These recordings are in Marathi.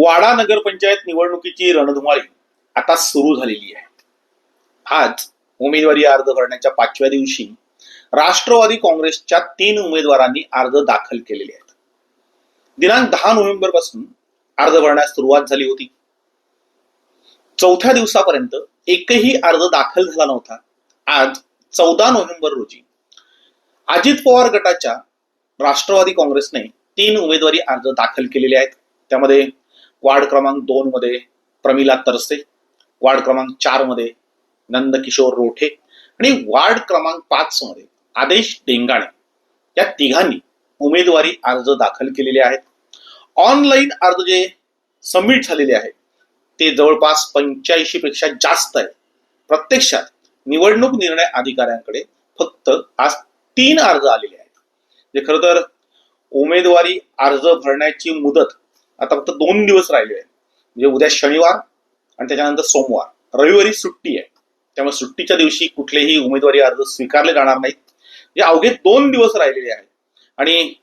वाडा नगरपंचायत निवडणुकीची रणधुमाळी आता सुरू झालेली आहे. आज उमेदवारी अर्ज भरण्याच्या पाचव्या दिवशी राष्ट्रवादी काँग्रेसच्या तीन उमेदवारांनी अर्ज दाखल केलेले आहेत. दिनांक दहा नोव्हेंबरपासून अर्ज भरण्यास सुरुवात झाली होती. चौथ्या दिवसापर्यंत एकही अर्ज दाखल झाला नव्हता. आज चौदा नोव्हेंबर रोजी अजित पवार गटाच्या राष्ट्रवादी काँग्रेसने तीन उमेदवारी अर्ज दाखल केलेले आहेत. त्यामध्ये वार्ड क्रमांक दोन मध्ये प्रमिला तरसे वार्ड क्रमांक चारमध्ये नंदकिशोर रोठे आणि वार्ड क्रमांक पाच मध्ये आदेश डेंगाणे. या तिघांनी उमेदवारी अर्ज दाखल केलेले आहेत. ऑनलाईन अर्ज जे सबमिट झालेले आहेत ते जवळपास पंच्याऐंशी पेक्षा जास्त आहे प्रत्यक्षात निवडणूक निर्णय अधिकाऱ्यांकडे फक्त आज तीन अर्ज आलेले आहेत. जे खरं तर उमेदवारी अर्ज भरण्याची मुदत आता फक्त दोन दिवस राहिले आहेत. म्हणजे उद्या शनिवार आणि त्याच्यानंतर सोमवार. रविवारी सुट्टी आहे. त्यामुळे सुट्टीच्या दिवशी कुठलेही उमेदवारी अर्ज स्वीकारले जाणार नाहीत. जे अवघे दोन दिवस राहिलेले आहेत. आणि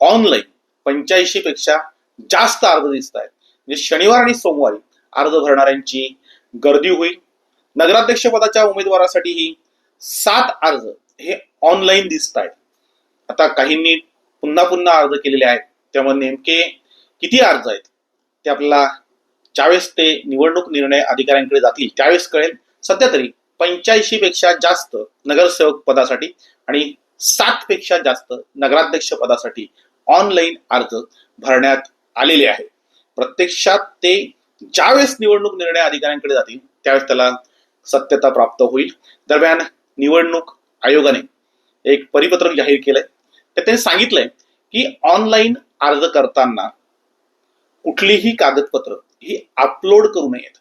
ऑनलाईन पंच्याऐंशी पेक्षा जास्त अर्ज दिसत आहेत. म्हणजे शनिवार आणि सोमवारी अर्ज भरणाऱ्यांची गर्दी होईल. नगराध्यक्षपदाच्या उमेदवारासाठीही सात अर्ज हे ऑनलाईन दिसत आहेत. आता काहींनी पुन्हा पुन्हा अर्ज केलेले आहेत. त्यामुळे नेमके किती अर्ज आहेत? ते आपल्याला ज्यावेळेस ते निवडणूक निर्णय अधिकाऱ्यांकडे जातील त्यावेळेस कळेल. सध्या तरी पंच्याऐंशी पेक्षा जास्त नगरसेवक पदासाठी आणि सात पेक्षा जास्त नगराध्यक्ष पदासाठी ऑनलाईन अर्ज भरण्यात आलेले आहे प्रत्यक्षात ते ज्यावेळेस निवडणूक निर्णय अधिकाऱ्यांकडे जातील त्यावेळेस त्याला सत्यता प्राप्त होईल. दरम्यान निवडणूक आयोगाने एक परिपत्रक जाहीर केलंय. तर त्यांनी सांगितलंय की ऑनलाईन अर्ज करताना कुठलीही कागदपत्र ही अपलोड करू नयेत.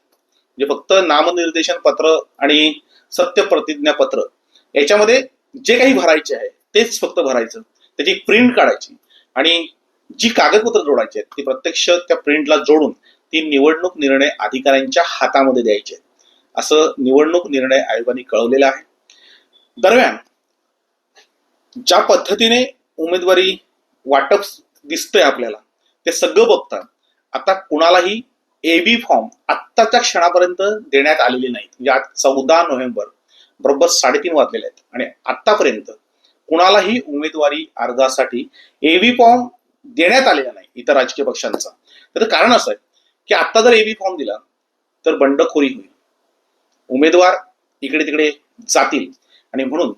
म्हणजे फक्त नामनिर्देशन पत्र आणि सत्य प्रतिज्ञापत्र याच्यामध्ये जे काही भरायचे आहे तेच फक्त भरायचं. त्याची प्रिंट काढायची आणि जी कागदपत्र जोडायची आहेत ती प्रत्यक्ष त्या प्रिंटला जोडून ती निवडणूक निर्णय अधिकाऱ्यांच्या हातामध्ये द्यायची असं निवडणूक निर्णय आयोगाने कळवलेलं आहे. दरम्यान ज्या पद्धतीने उमेदवारी वाटप दिसतंय आपल्याला ते सगळं बघता आता कुणालाही एबी फॉर्म आत्ताच्या क्षणापर्यंत देण्यात आलेले नाहीत. म्हणजे आज चौदा नोव्हेंबर बरोबर साडेतीन वाजलेले आहेत. आणि आतापर्यंत कुणालाही उमेदवारी अर्जासाठी एबी फॉर्म देण्यात आलेला नाही इतर राजकीय पक्षांचा. त्याचं कारण असं आहे की आत्ता जर एबी फॉर्म दिला तर बंडखोरी होईल. उमेदवार इकडे तिकडे जातील. आणि म्हणून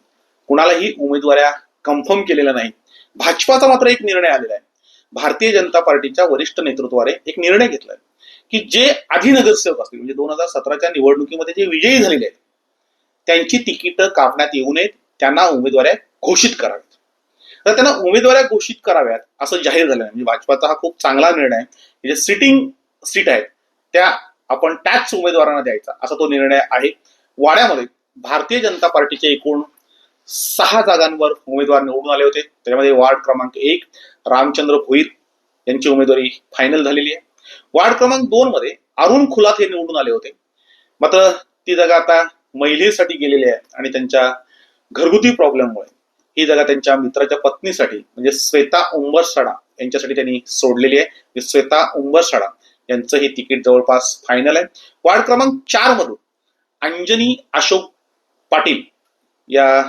कुणालाही उमेदवाऱ्या कन्फर्म केलेल्या नाही भाजपाचा मात्र एक निर्णय आलेला आहे. भारतीय जनता पार्टीच्या वरिष्ठ नेतृत्वाने एक निर्णय घेतलाय की जे आधी नगरसेवक असतील म्हणजे दोन हजार सतराच्या निवडणुकीमध्ये जे विजयी झालेले आहेत त्यांची तिकीटं कापण्यात येऊ नयेत त्यांना उमेदवाऱ्या घोषित कराव्यात. तर त्यांना उमेदवाऱ्या घोषित कराव्यात असं जाहीर झालं म्हणजे भाजपाचा हा खूप चांगला निर्णय आहे. जे सिटिंग सीट आहेत त्या आपण त्याच उमेदवारांना द्यायचा असा तो निर्णय आहे. वाड्यामध्ये भारतीय जनता पार्टीचे एकूण सहा जागांवर उमेदवार निवडून आले होते. त्याच्यामध्ये वार्ड क्रमांक एक रामचंद्र भोईर यांची उमेदवारी फायनल झालेली आहे. वार्ड क्रमांक दोन मध्ये अरुण खुलात हे निवडून आले होते. मात्र ती जागा आता महिलेसाठी गेलेली आहे आणि त्यांच्या घरगुती प्रॉब्लेममुळे ही जागा त्यांच्या मित्राच्या पत्नीसाठी म्हणजे श्वेता उंबरसाडा यांच्यासाठी त्यांनी सोडलेली आहे. म्हणजे श्वेता श्वेता उंबरसाडा यांचं हे तिकीट जवळपास फायनल आहे. वार्ड क्रमांक चार मधून अंजनी अशोक पाटील या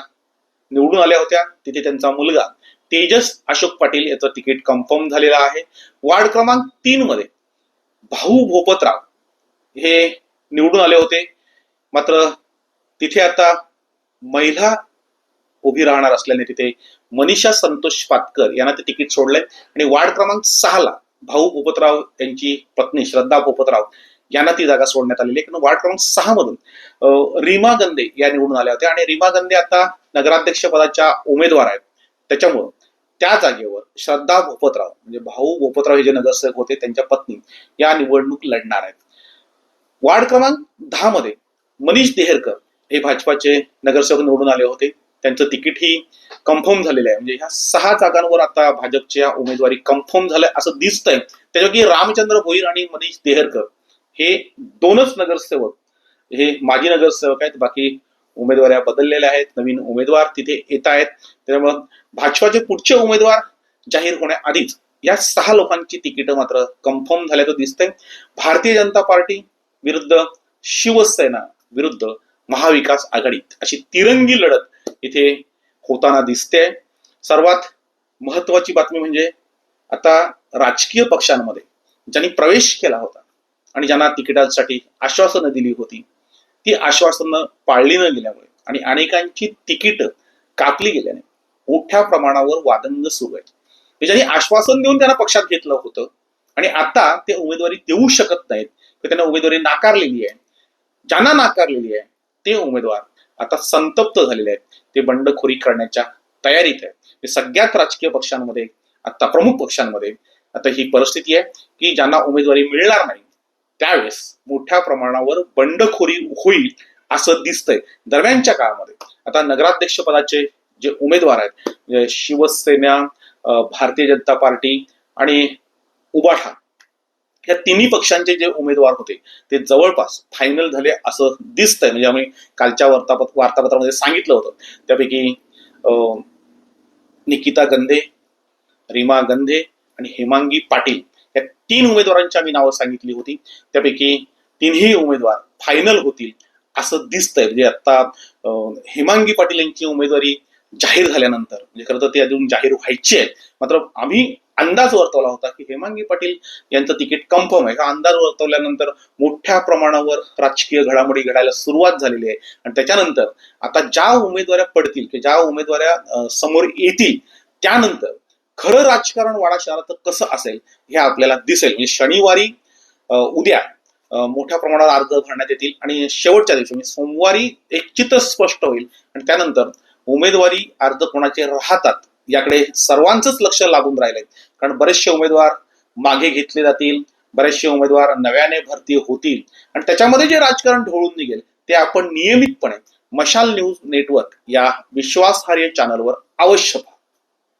निवडून आल्या होत्या तिथे त्यांचा मुलगा तेजस अशोक पाटील याचं तिकीट कन्फर्म झालेलं आहे. वार्ड क्रमांक तीन मध्ये भाऊ भोपतराव हे निवडून आले होते. मात्र तिथे आता महिला उभी राहणार असल्याने तिथे मनीषा संतोष पातकर यांना ते तिकीट सोडलंय. आणि वार्ड क्रमांक सहाला भाऊ भोपतराव यांची पत्नी श्रद्धा भोपतराव यांना ती जागा सोडण्यात आलेली आहे. वार्ड क्रमांक सहा मधून रीमा गंदे या निवडून आल्या होत्या. आणि रीमा गंदे आता नगराध्यक्ष पदाच्या उमेदवार आहेत. त्याच्यामुळं त्या जागेवर श्रद्धा भोपतराव म्हणजे भाऊ भोपतराव हे जे नगरसेवक होते त्यांच्या पत्नी या निवडणूक लढणार आहेत. वार्ड क्रमांक दहा मध्ये मनीष देहरकर हे भाजपाचे नगरसेवक निवडून आले होते. त्यांचं तिकीटही कन्फर्म झालेलं आहे. म्हणजे ह्या सहा जागांवर आता भाजपच्या उमेदवारी कन्फर्म झालंय असं दिसतंय. त्याच्यापैकी रामचंद्र भोईर आणि मनीष देहरकर हे दोनच नगरसेवक हे माजी नगरसेवक आहेत बाकी उमेदवाऱ्या बदललेल्या आहेत नवीन उमेदवार तिथे येत आहेत. त्यामुळं भाजपाचे पुढचे उमेदवार जाहीर होण्याआधीच या सहा लोकांची तिकीटं मात्र कन्फर्म झाल्याचं दिसतंय. भारतीय जनता पार्टी विरुद्ध शिवसेना विरुद्ध महाविकास आघाडी अशी तिरंगी लढत इथे होताना दिसते सर्वात महत्वाची बातमी म्हणजे आता राजकीय पक्षांमध्ये ज्यांनी प्रवेश केला होता आणि ज्यांना तिकिटांसाठी आश्वासनं दिली होती ती आश्वासनं पाळली न गेल्यामुळे आणि अनेकांची तिकीट कापली गेल्याने मोठ्या प्रमाणावर वादंग सुरू आहे म्हणजे ज्यांनी आश्वासन देऊन त्यांना पक्षात घेतलं होतं आणि आता ते उमेदवारी देऊ शकत नाहीत तर त्यांना उमेदवारी नाकारलेली आहे. ज्यांना नाकारलेली आहे ते उमेदवार आता संतप्त झालेले आहेत. ते बंडखोरी करण्याच्या तयारीत आहे सगळ्यात राजकीय पक्षांमध्ये आता प्रमुख पक्षांमध्ये आता ही परिस्थिती आहे की ज्यांना उमेदवारी मिळणार नाही त्यावेळेस मोठ्या प्रमाणावर बंडखोरी होईल असं दिसतंय दरम्यानच्या काळामध्ये. आता नगराध्यक्ष पदाचे जे उमेदवार आहेत म्हणजे शिवसेना भारतीय जनता पार्टी आणि उबाठा या तिन्ही पक्षांचे जे उमेदवार होते ते जवळपास फायनल झाले असं दिसतंय. म्हणजे आम्ही कालच्या वार्तापत्र वार्तापत्रामध्ये सांगितलं होतं. त्यापैकी निकिता गंधे रीमा गंधे आणि हेमांगी पाटील या तीन उमेदवारांची आम्ही नावं सांगितली होती. त्यापैकी तिन्ही उमेदवार फायनल होतील असं दिसतंय. म्हणजे आता हेमांगी पाटील यांची उमेदवारी जाहीर झाल्यानंतर म्हणजे खरं तर ते अजून जाहीर व्हायची आहे. मात्र आम्ही अंदाज वर्तवला होता की हेमांगी पाटील यांचं तिकीट कन्फर्म आहे. हा अंदाज वर्तवल्यानंतर मोठ्या प्रमाणावर राजकीय घडामोडी घडायला सुरुवात झालेली आहे. आणि त्याच्यानंतर आता ज्या उमेदवाऱ्या पडतील की ज्या उमेदवाऱ्या समोर येतील त्यानंतर खरं राजकारण वाडा शहरात कसं असेल हे आपल्याला दिसेल. म्हणजे शनिवारी उद्या मोठ्या प्रमाणावर अर्ज भरण्यात येतील आणि शेवटच्या दिवशी म्हणजे सोमवारी एक चित्र स्पष्ट होईल. आणि त्यानंतर उमेदवारी अर्ज कोणाचे राहतात याकडे सर्वांचंच लक्ष लागून राहिलंय. कारण बरेचसे उमेदवार मागे घेतले जातील बरेचसे उमेदवार नव्याने भरती होतील. आणि त्याच्यामध्ये जे राजकारण ढवळून निघेल ते आपण नियमितपणे मशाल न्यूज नेटवर्क या विश्वासार्ह चॅनलवर अवश्य